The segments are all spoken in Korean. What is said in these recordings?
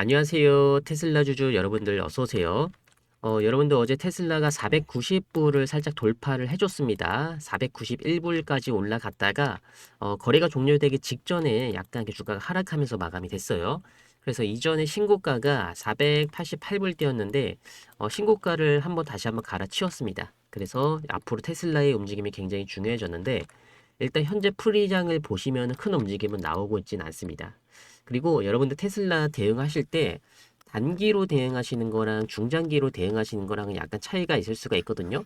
안녕하세요. 테슬라 주주 여러분들 어서 오세요. 어, 여러분들 어제 테슬라가 490불을 살짝 돌파를 해줬습니다. 491불까지 올라갔다가 어, 거래가 종료되기 직전에 약간 주가가 하락하면서 마감이 됐어요. 그래서 이전에 신고가가 488불 뛰었는데 어, 신고가를 한번 다시 한번 갈아치웠습니다. 그래서 앞으로 테슬라의 움직임이 굉장히 중요해졌는데 일단 현재 풀이장을 보시면 큰 움직임은 나오고 있지는 않습니다. 그리고 여러분들 테슬라 대응하실 때 단기로 대응하시는 거랑 중장기로 대응하시는 거랑은 약간 차이가 있을 수가 있거든요.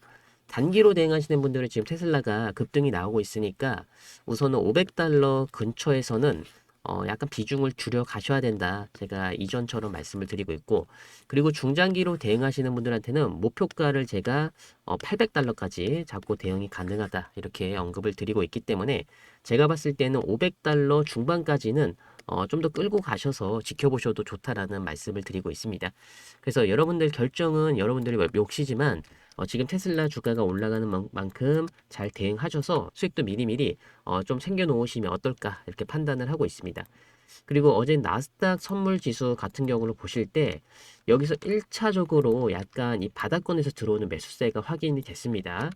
단기로 대응하시는 분들은 지금 테슬라가 급등이 나오고 있으니까 우선은 500달러 근처에서는 어 약간 비중을 줄여 가셔야 된다. 제가 이전처럼 말씀을 드리고 있고 그리고 중장기로 대응하시는 분들한테는 목표가를 제가 어 800달러까지 잡고 대응이 가능하다. 이렇게 언급을 드리고 있기 때문에 제가 봤을 때는 500달러 중반까지는 어, 좀 더 끌고 가셔서 지켜보셔도 좋다라는 말씀을 드리고 있습니다. 그래서 여러분들 결정은 여러분들의 몫이지만 어, 지금 테슬라 주가가 올라가는 만, 만큼 잘 대응하셔서 수익도 미리미리 어, 좀 챙겨 놓으시면 어떨까 이렇게 판단을 하고 있습니다. 그리고 어제 나스닥 선물 지수 같은 경우를 보실 때 여기서 1차적으로 약간 이 바닥권에서 들어오는 매수세가 확인이 됐습니다.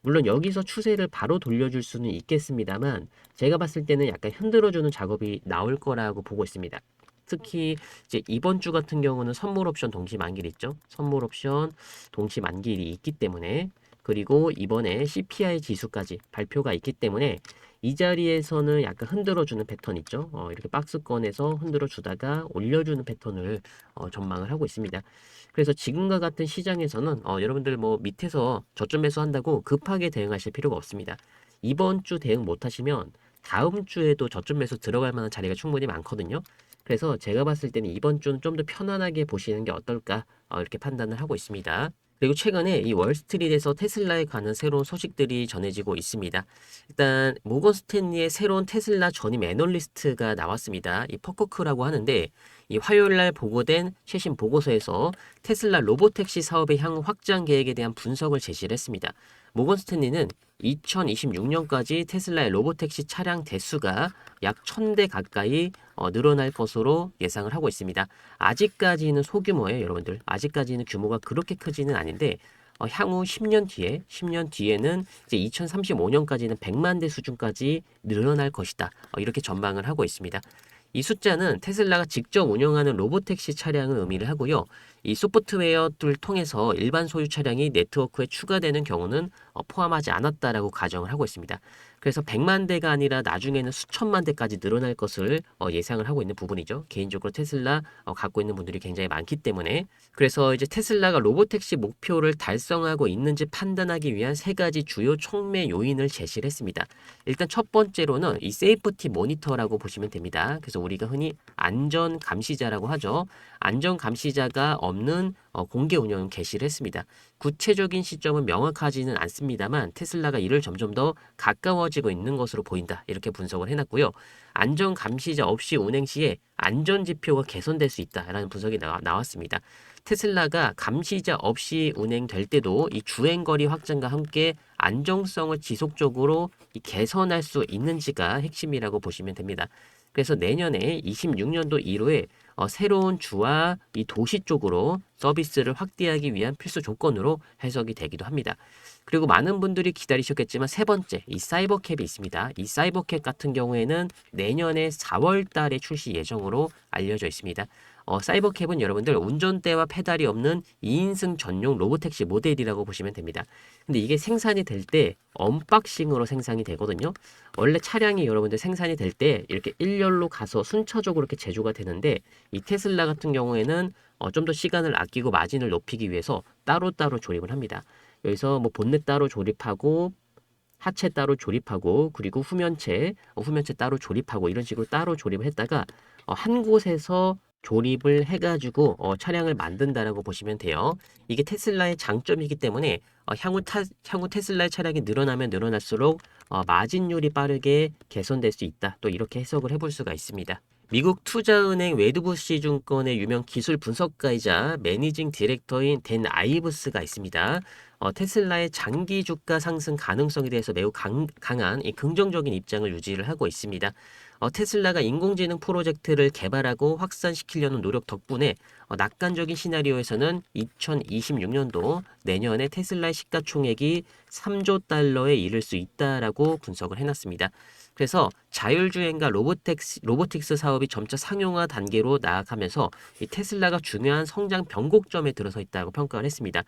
물론 여기서 추세를 바로 돌려줄 수는 있겠습니다만 제가 봤을 때는 약간 흔들어주는 작업이 나올 거라고 보고 있습니다. 특히 이제 이번 주 같은 경우는 선물 옵션 동시 만기일 있죠. 선물 옵션 동시 만기일이 있기 때문에 그리고 이번에 CPI 지수까지 발표가 있기 때문에 이 자리에서는 약간 흔들어주는 패턴 있죠. 어, 이렇게 박스권에서 흔들어주다가 올려주는 패턴을 어, 전망을 하고 있습니다. 그래서 지금과 같은 시장에서는 어, 여러분들 뭐 밑에서 저점 매수한다고 급하게 대응하실 필요가 없습니다. 이번 주 대응 못하시면 다음 주에도 저점 매수 들어갈 만한 자리가 충분히 많거든요. 그래서 제가 봤을 때는 이번 주는 좀 더 편안하게 보시는 게 어떨까 어, 이렇게 판단을 하고 있습니다. 그리고 최근에 이 월스트리트에서 테슬라에 관한 새로운 소식들이 전해지고 있습니다. 일단 모건 스탠리의 새로운 테슬라 전임 애널리스트가 나왔습니다. 이 퍼커크라고 하는데 이 화요일 날 보고된 최신 보고서에서 테슬라 로보택시 사업의 향후 확장 계획에 대한 분석을 제시를 했습니다. 모건 스탠리는 2026년까지 테슬라의 로보택시 차량 대수가 약 1000대 가까이 어, 늘어날 것으로 예상을 하고 있습니다. 아직까지는 소규모예요, 여러분들. 아직까지는 규모가 그렇게 크지는 아닌데 어, 향후 10년 뒤에 10년 뒤에는 이제 2035년까지는 100만 대 수준까지 늘어날 것이다. 어, 이렇게 전망을 하고 있습니다. 이 숫자는 테슬라가 직접 운영하는 로보택시 차량을 의미를 하고요. 이 소프트웨어를 통해서 일반 소유 차량이 네트워크에 추가되는 경우는 어, 포함하지 않았다라고 가정을 하고 있습니다. 그래서 100만 대가 아니라 나중에는 수천만 대까지 늘어날 것을 어, 예상을 하고 있는 부분이죠. 개인적으로 테슬라 어, 갖고 있는 분들이 굉장히 많기 때문에 그래서 이제 테슬라가 로보택시 목표를 달성하고 있는지 판단하기 위한 세 가지 주요 촉매 요인을 제시를 했습니다. 일단 첫 번째로는 이 세이프티 모니터라고 보시면 됩니다. 그래서 우리가 흔히 안전 감시자라고 하죠. 안전 감시자가 없는 어, 공개 운영 개시를 했습니다. 구체적인 시점은 명확하지는 않습니다만 테슬라가 이를 점점 더 가까워지고 있는 것으로 보인다. 이렇게 분석을 해놨고요. 안전 감시자 없이 운행 시에 안전 지표가 개선될 수 있다라는 분석이 나왔습니다. 테슬라가 감시자 없이 운행될 때도 이 주행거리 확장과 함께 안정성을 지속적으로 이 개선할 수 있는지가 핵심이라고 보시면 됩니다. 그래서 내년에 26년도 1호에 어, 새로운 주와 이 도시 쪽으로 서비스를 확대하기 위한 필수 조건으로 해석이 되기도 합니다. 그리고 많은 분들이 기다리셨겠지만 세 번째 이 사이버캡이 있습니다. 이 사이버캡 같은 경우에는 내년에 4월 달에 출시 예정으로 알려져 있습니다. 어, 사이버캡은 여러분들 운전대와 페달이 없는 2인승 전용 로보택시 모델이라고 보시면 됩니다. 근데 이게 생산이 될 때 언박싱으로 생산이 되거든요. 원래 차량이 여러분들 생산이 될 때 이렇게 일렬로 가서 순차적으로 이렇게 제조가 되는데 이 테슬라 같은 경우에는 어, 좀 더 시간을 아끼고 마진을 높이기 위해서 따로따로 조립을 합니다. 여기서 뭐 본넷 따로 조립하고 하체 따로 조립하고 그리고 후면체 어, 후면체 따로 조립하고 이런 식으로 따로 조립을 했다가 어, 한 곳에서 조립을 해가지고 어, 차량을 만든다라고 보시면 돼요. 이게 테슬라의 장점이기 때문에 어, 향후, 타, 향후 테슬라의 차량이 늘어나면 늘어날수록 어, 마진율이 빠르게 개선될 수 있다. 또 이렇게 해석을 해볼 수가 있습니다. 미국 투자은행 웨드부시 증권의 유명 기술 분석가이자 매니징 디렉터인 댄 아이브스가 있습니다. 어, 테슬라의 장기 주가 상승 가능성에 대해서 매우 강, 이 긍정적인 입장을 유지를 하고 있습니다. 어, 테슬라가 인공지능 프로젝트를 개발하고 확산시키려는 노력 덕분에 어, 낙관적인 시나리오에서는 2026년도 내년에 테슬라의 시가총액이 3조 달러에 이를 수 있다라고 분석을 해놨습니다. 그래서 자율주행과 로보텍스, 로보틱스 사업이 점차 상용화 단계로 나아가면서 이 테슬라가 중요한 성장 변곡점에 들어서 있다고 평가를 했습니다.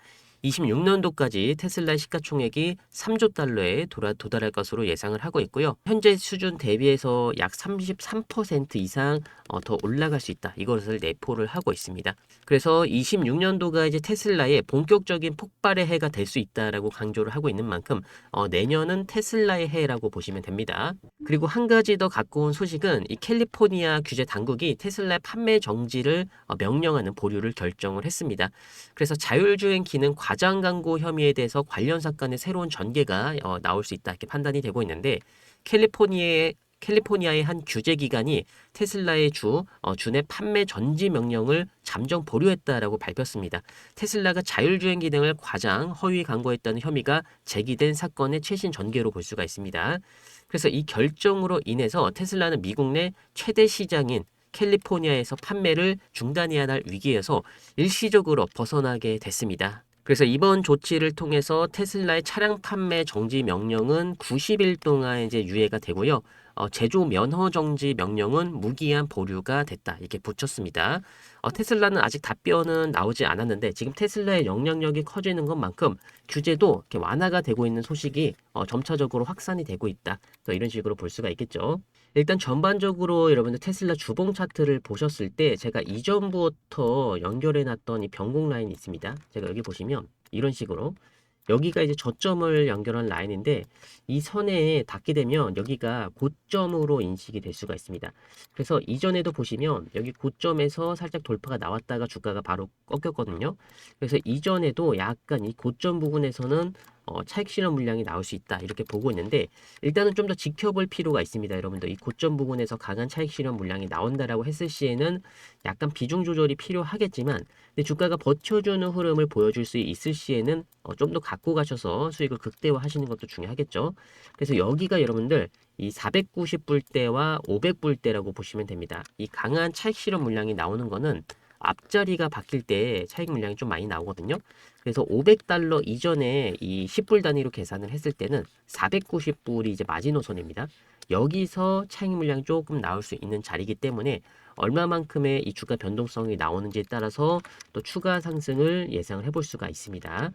26년도까지 테슬라의 시가총액이 3조 달러에 도달할 것으로 예상을 하고 있고요. 현재 수준 대비해서 약 33% 이상 어, 더 올라갈 수 있다. 이것을 내포를 하고 있습니다. 그래서 26년도가 이제 테슬라의 본격적인 폭발의 해가 될 수 있다라고 강조를 하고 있는 만큼 어, 내년은 테슬라의 해라고 보시면 됩니다. 그리고 한 가지 더 갖고 온 소식은 이 캘리포니아 규제 당국이 테슬라 판매 정지를 어, 명령하는 보류를 결정을 했습니다. 그래서 자율주행 기능 과장 광고 혐의에 대해서 관련 사건의 새로운 전개가 어, 나올 수 있다 이렇게 판단이 되고 있는데 캘리포니아의 캘리포니아의 한 규제 기관이 테슬라의 주 어, 주내 판매 전지 명령을 잠정 보류했다라고 밝혔습니다. 테슬라가 자율주행 기능을 과장 허위 광고했다는 혐의가 제기된 사건의 최신 전개로 볼 수가 있습니다. 그래서 이 결정으로 인해서 테슬라는 미국 내 최대 시장인 캘리포니아에서 판매를 중단해야 할 위기에서 일시적으로 벗어나게 됐습니다. 그래서 이번 조치를 통해서 테슬라의 차량 판매 정지 명령은 90일 동안 이제 유예가 되고요. 어, 제조 면허 정지 명령은 무기한 보류가 됐다. 이렇게 붙였습니다. 어, 테슬라는 아직 답변은 나오지 않았는데 지금 테슬라의 영향력이 커지는 것만큼 규제도 완화가 되고 있는 소식이 어, 점차적으로 확산이 되고 있다. 또 이런 식으로 볼 수가 있겠죠. 일단 전반적으로 여러분들 테슬라 주봉 차트를 보셨을 때 제가 이전부터 연결해 놨던 이 변곡 라인이 있습니다. 제가 여기 보시면 이런 식으로 여기가 이제 저점을 연결한 라인인데 이 선에 닿게 되면 여기가 고점으로 인식이 될 수가 있습니다. 그래서 이전에도 보시면 여기 고점에서 살짝 돌파가 나왔다가 주가가 바로 꺾였거든요. 그래서 이전에도 약간 이 고점 부분에서는 어, 차익 실현 물량이 나올 수 있다. 이렇게 보고 있는데 일단은 좀 더 지켜볼 필요가 있습니다 여러분들. 이 고점 부분에서 강한 차익 실현 물량이 나온다라고 했을 시에는 약간 비중 조절이 필요하겠지만 근데 주가가 버텨주는 흐름을 보여줄 수 있을 시에는 어, 좀 더 갖고 가셔서 수익을 극대화 하시는 것도 중요하겠죠. 그래서 여기가 여러분들 이 490불대와 500불대라고 보시면 됩니다. 이 강한 차익 실현 물량이 나오는 거는 앞자리가 바뀔 때 차익 물량이 좀 많이 나오거든요. 그래서 500달러 이전에 이 10불 단위로 계산을 했을 때는 490불이 이제 마지노선입니다. 여기서 차익 물량이 조금 나올 수 있는 자리이기 때문에 얼마만큼의 이 주가 변동성이 나오는지에 따라서 또 추가 상승을 예상을 해볼 수가 있습니다.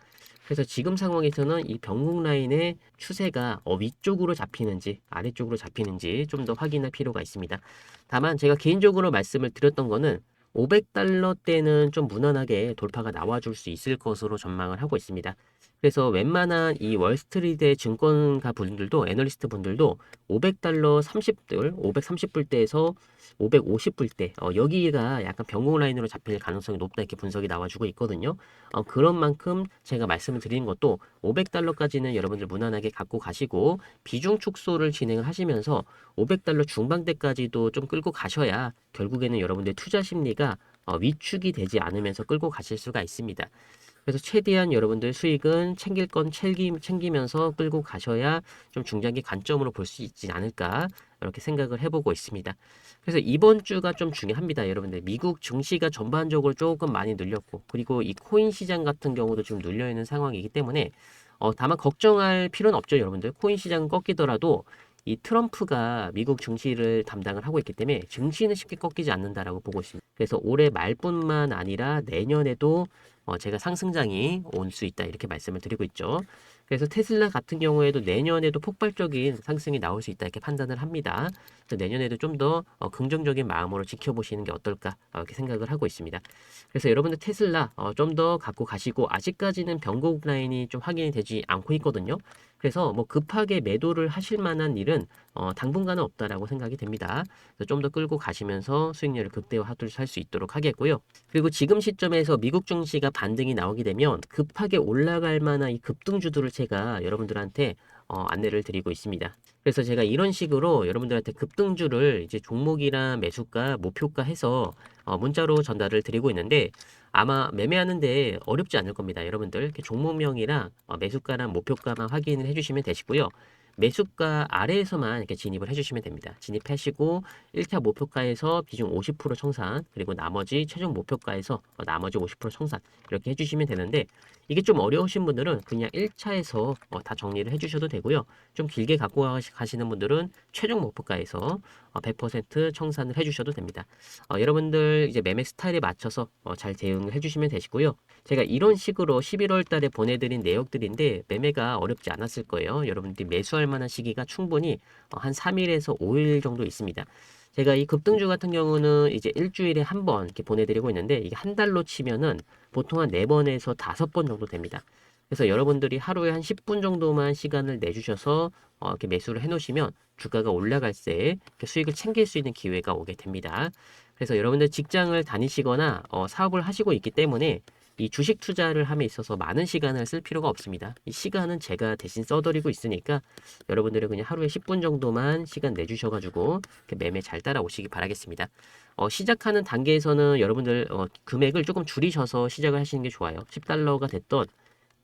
그래서 지금 상황에서는 이 변곡 라인의 추세가 어, 위쪽으로 잡히는지 아래쪽으로 잡히는지 좀 더 확인할 필요가 있습니다. 다만 제가 개인적으로 말씀을 드렸던 거는 500달러대는 좀 무난하게 돌파가 나와줄 수 있을 것으로 전망을 하고 있습니다. 그래서 웬만한 이 월스트리트의 증권가 분들도 애널리스트 분들도 500달러 30불, 530불대에서 550불대 어, 여기가 약간 변곡 라인으로 잡힐 가능성이 높다 이렇게 분석이 나와주고 있거든요. 어, 그런 만큼 제가 말씀을 드리는 것도 500달러까지는 여러분들 무난하게 갖고 가시고 비중 축소를 진행을 하시면서 500달러 중반대까지도 좀 끌고 가셔야 결국에는 여러분들 투자 심리가 어, 위축이 되지 않으면서 끌고 가실 수가 있습니다. 그래서 최대한 여러분들 수익은 챙길 건 챙기, 챙기면서 끌고 가셔야 좀 중장기 관점으로 볼 수 있지 않을까 이렇게 생각을 해보고 있습니다. 그래서 이번 주가 좀 중요합니다. 여러분들 미국 증시가 전반적으로 조금 많이 눌렸고 그리고 이 코인 시장 같은 경우도 좀 눌려 있는 상황이기 때문에 어, 다만 걱정할 필요는 없죠. 여러분들 코인 시장 꺾이더라도 이 트럼프가 미국 증시를 담당을 하고 있기 때문에 증시는 쉽게 꺾이지 않는다라고 보고 있습니다. 그래서 올해 말뿐만 아니라 내년에도 어, 제가 상승장이 올 수 있다 이렇게 말씀을 드리고 있죠. 그래서 테슬라 같은 경우에도 내년에도 폭발적인 상승이 나올 수 있다 이렇게 판단을 합니다. 그래서 내년에도 좀더 어, 긍정적인 마음으로 지켜보시는 게 어떨까 어, 이렇게 생각을 하고 있습니다. 그래서 여러분들 테슬라 어, 좀더 갖고 가시고 아직까지는 변곡 라인이 좀 확인이 되지 않고 있거든요. 그래서 뭐 급하게 매도를 하실 만한 일은 어, 당분간은 없다라고 생각이 됩니다. 좀 더 끌고 가시면서 수익률을 극대화할 수 있도록 하겠고요. 그리고 지금 시점에서 미국 증시가 반등이 나오게 되면 급하게 올라갈 만한 이 급등주들을 제가 여러분들한테 어, 안내를 드리고 있습니다. 그래서 제가 이런 식으로 여러분들한테 급등주를 이제 종목이랑 매수가, 목표가 해서 어, 문자로 전달을 드리고 있는데 아마 매매하는데 어렵지 않을 겁니다. 여러분들 이렇게 종목명이랑 어, 매수가랑 목표가만 확인을 해주시면 되시고요. 매수가 아래에서만 이렇게 진입을 해주시면 됩니다. 진입하시고 1차 목표가에서 비중 50% 청산 그리고 나머지 최종 목표가에서 어, 나머지 50% 청산 이렇게 해주시면 되는데 이게 좀 어려우신 분들은 그냥 1차에서 어, 다 정리를 해주셔도 되고요. 좀 길게 갖고 가시- 가시는 분들은 최종 목표가에서 어, 100% 청산을 해주셔도 됩니다. 어, 여러분들 이제 매매 스타일에 맞춰서 어, 잘 대응을 해주시면 되시고요. 제가 이런 식으로 11월 달에 보내드린 내역들인데 매매가 어렵지 않았을 거예요. 여러분들이 매수할 만한 시기가 충분히 어, 한 3일에서 5일 정도 있습니다. 제가 이 급등주 같은 경우는 이제 일주일에 한 번 이렇게 보내드리고 있는데 이게 한 달로 치면은 보통 한 4번에서 5번 정도 됩니다. 그래서 여러분들이 하루에 한 10분 정도만 시간을 내주셔서 어, 이렇게 매수를 해놓으시면 주가가 올라갈 때 수익을 챙길 수 있는 기회가 오게 됩니다. 그래서 여러분들 직장을 다니시거나 어, 사업을 하시고 있기 때문에 이 주식 투자를 함에 있어서 많은 시간을 쓸 필요가 없습니다. 이 시간은 제가 대신 써드리고 있으니까 여러분들은 그냥 하루에 10분 정도만 시간 내주셔가지고 매매 잘 따라오시기 바라겠습니다. 어, 시작하는 단계에서는 여러분들 어, 금액을 조금 줄이셔서 시작을 하시는 게 좋아요. 10달러가 됐던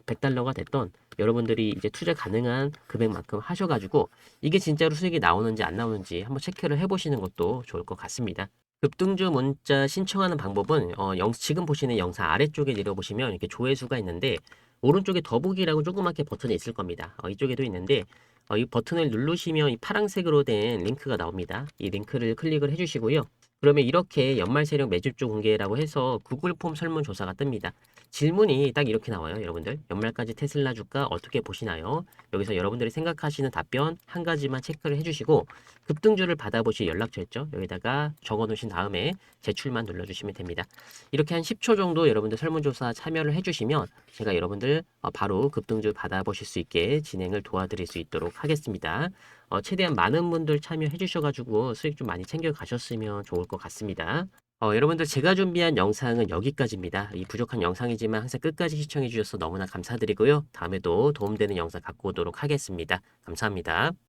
100달러가 됐던 여러분들이 이제 투자 가능한 금액만큼 하셔가지고 이게 진짜로 수익이 나오는지 안 나오는지 한번 체크를 해보시는 것도 좋을 것 같습니다. 급등주 문자 신청하는 방법은 어, 영, 지금 보시는 영상 아래쪽에 내려보시면 이렇게 조회수가 있는데 오른쪽에 더보기라고 조그맣게 버튼이 있을 겁니다. 어, 이쪽에도 있는데 어, 이 버튼을 누르시면 이 파란색으로 된 링크가 나옵니다. 이 링크를 클릭을 해주시고요. 그러면 이렇게 연말 세력 매집주 공개라고 해서 구글 폼 설문조사가 뜹니다. 질문이 딱 이렇게 나와요, 여러분들. 연말까지 테슬라 주가 어떻게 보시나요? 여기서 여러분들이 생각하시는 답변 한 가지만 체크를 해주시고 급등주를 받아보실 연락처 있죠? 여기다가 적어놓으신 다음에 제출만 눌러주시면 됩니다. 이렇게 한 10초 정도 여러분들 설문조사 참여를 해주시면 제가 여러분들 어, 바로 급등주 받아보실 수 있게 진행을 도와드릴 수 있도록 하겠습니다. 어, 최대한 많은 분들 참여해 주셔가지고 수익 좀 많이 챙겨 가셨으면 좋을 것 같습니다. 어, 여러분들 제가 준비한 영상은 여기까지입니다. 이 부족한 영상이지만 항상 끝까지 시청해 주셔서 너무나 감사드리고요. 다음에도 도움되는 영상 갖고 오도록 하겠습니다. 감사합니다.